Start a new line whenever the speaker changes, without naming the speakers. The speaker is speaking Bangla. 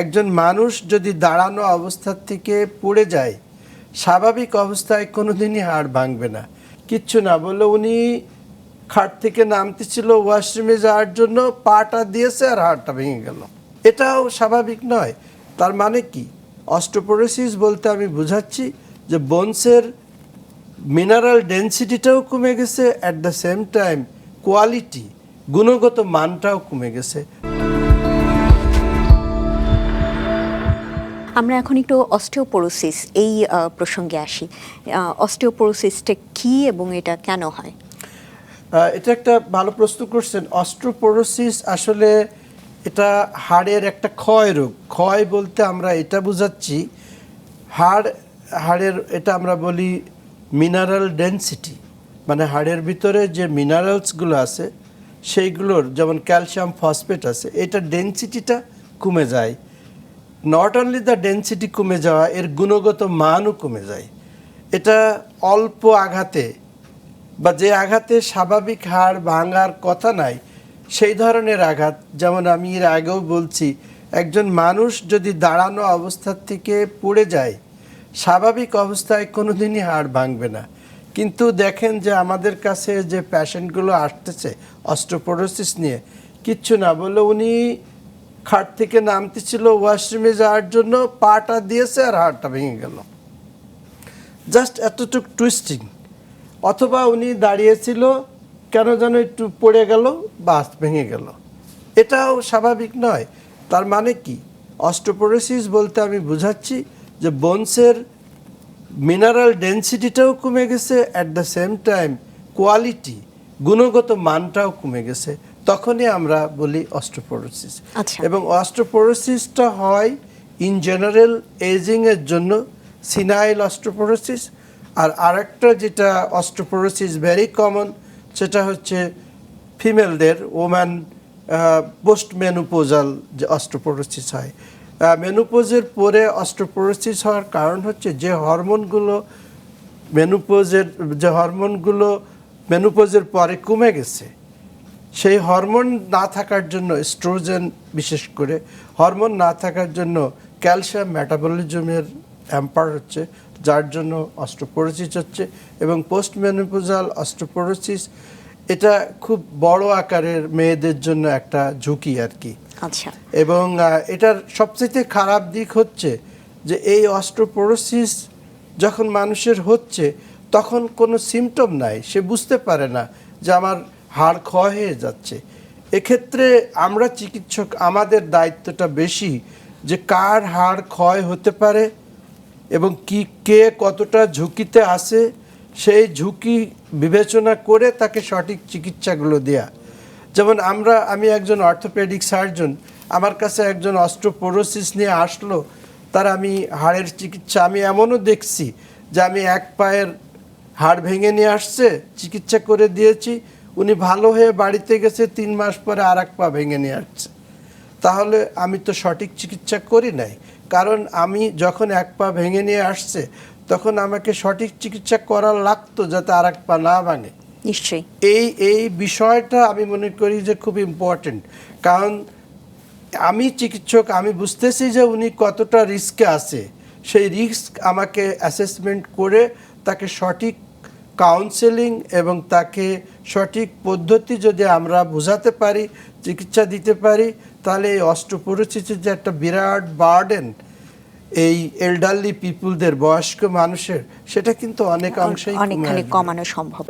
একজন মানুষ যদি দাঁড়ানো অবস্থার থেকে পড়ে যায়, স্বাভাবিক অবস্থায় কোনোদিনই হাড় ভাঙবে না। কিচ্ছু না বললে উনি, খাট থেকে নামতেছিল, ওয়াশরুমে যাওয়ার জন্য পাটা দিয়েছে আর হাড়টা ভেঙে গেল। এটাও স্বাভাবিক নয়। তার মানে কি? অস্টোপোরোসিস বলতে আমি বুঝাচ্ছি যে বোনসের মিনারেল ডেনসিটিটাও কমে গেছে, at the same time quality, গুণগত মানটাও কমে গেছে।
আমরা এখন একটু অস্টিওপোরোসিস, এই প্রসঙ্গে আসি। অস্টিওপোরোসিসটা কি এবং এটা কেন হয়?
এটা একটা ভালো প্রশ্ন করছেন। অস্ট্রোপোরোসিস আসলে এটা হাড়ের একটা ক্ষয় রোগ। ক্ষয় বলতে আমরা এটা বুঝাচ্ছি, হাড়, হাড়ের এটা আমরা বলি মিনারেল ডেনসিটি মানে হাড়ের ভিতরে যে মিনারেলসগুলো আছে, সেইগুলোর যেমন ক্যালসিয়াম ফসফেট আছে, এটা ডেনসিটিটা কমে যায়। নট অনলি দ্য ডেনসিটি কমে যাওয়া, এর গুণগত মানও কমে যায়। এটা অল্প আঘাতে, বা যে আঘাতে স্বাভাবিক হাড় ভাঙার কথা নাই, সেই ধরনের আঘাত, যেমন আমি এর আগেও বলছি, একজন মানুষ যদি দাঁড়ানো অবস্থার থেকে পড়ে যায়, স্বাভাবিক অবস্থায় কোনোদিনই হাড় ভাঙবে না। কিন্তু দেখেন যে আমাদের কাছে যে প্যাশেন্টগুলো আসতেছে, অস্ট্রোপোরোসিস নিয়ে, কিচ্ছু না বলে উনি খাট থেকে নামতেছিল ওয়াশরুমে যাওয়ার জন্য, পাটা দিয়েছে আর হাড়টা ভেঙে গেল। জাস্ট এতটুক টুইস্টিং অথবা উনি দাঁড়িয়েছিল, কেন যেন একটু পড়ে গেল, বাস ভেঙে গেল। এটাও স্বাভাবিক নয়। তার মানে কি? অস্টোপোরোসিস বলতে আমি বুঝাচ্ছি যে বোনসের মিনারেল ডেনসিটিটাও কমে গেছে at the same time quality গুণগত মানটাও কমে গেছে। তখনই আমরা বলি অস্টোপোরোসিস
আচ্ছা।
এবং অস্ট্রোপোরোসিসটা হয় ইন জেনারেল এজিংয়ের জন্য সিনাইল অস্ট্রোপোরোসিস। আর আরেকটা যেটা অস্ট্রোপোরোসিস ভেরি কমন সেটা হচ্ছে ফিমেলদের ওম্যান পোস্ট মেনুপোজাল যে অস্ট্রোপোরোসিস হয়। মেনুপোজের পরে অস্ট্রোপোরোসিস হওয়ার কারণ হচ্ছে যে হরমোনগুলো মেনুপোজের যে হরমোনগুলো মেনুপোজের পরে কমে গেছে। সেই হরমোন না থাকার জন্য স্ট্রোজেন বিশেষ করে হরমোন না থাকার জন্য ক্যালসিয়াম মেটাবলিজমের অ্যাম্পার হচ্ছে যার জন্য অস্ট্রোপোরোসিস হচ্ছে এবং পোস্ট মেনোপোজাল অস্ট্রোপোরোসিস এটা খুব বড় আকারের মেয়েদের জন্য একটা ঝুঁকি আর কি।
আচ্ছা।
এবং এটার সবচেয়ে খারাপ দিক হচ্ছে যে এই অস্ট্রোপোরোসিস যখন মানুষের হচ্ছে তখন কোনো সিমটম নাই সে বুঝতে পারে না যে আমার হাড় ক্ষয় হয়ে যাচ্ছে। এক্ষেত্রে আমরা চিকিৎসক, আমাদের দায়িত্বটা বেশি যে কার হাড় ক্ষয় হতে পারে এবং কি, কে কতটা ঝুঁকিতে আছে, সেই ঝুঁকি বিবেচনা করে তাকে সঠিক চিকিৎসাগুলো দেয়া। যেমন আমরা, আমি একজন অর্থোপেডিক সার্জন, আমার কাছে একজন অস্ট্রোপোরোসিস নিয়ে আসলো, তার আমি হাড়ের চিকিৎসা, আমি এমনও দেখছি যে আমি এক পায়ের হাড় ভেঙে নিয়ে আসছে, চিকিৎসা করে দিয়েছি উনি ভালো হয়ে বাড়িতে গেছে তিন মাস পরে আর এক পা ভেঙে নিয়ে আসছে। তাহলে আমি তো সঠিক চিকিৎসা করি নাই। কারণ আমি যখন এক পা ভেঙে নিয়ে আসছে তখন আমাকে সঠিক চিকিৎসা করা লাগতো যাতে আর এক পা না ভাঙে।
নিশ্চয়ই।
এই এই বিষয়টা আমি মনে করি যে খুব ইম্পর্টেন্ট কারণ আমি চিকিৎসক আমি বুঝতেছি যে উনি কতটা রিস্কে আছে। সেই রিস্ক আমাকে অ্যাসেসমেন্ট করে তাকে সঠিক কাউন্সেলিং এবং তাকে সঠিক পদ্ধতি যদি আমরা বোঝাতে পারি চিকিৎসা দিতে পারি তাহলে এই অস্ট্রোপোরোসিসের যে একটা বিরাট বার্ডেন এই এল্ডারলি পিপুলদের বয়স্ক মানুষের সেটা কিন্তু অনেকাংশেই অংশে
অনেকখানি কমানো সম্ভব।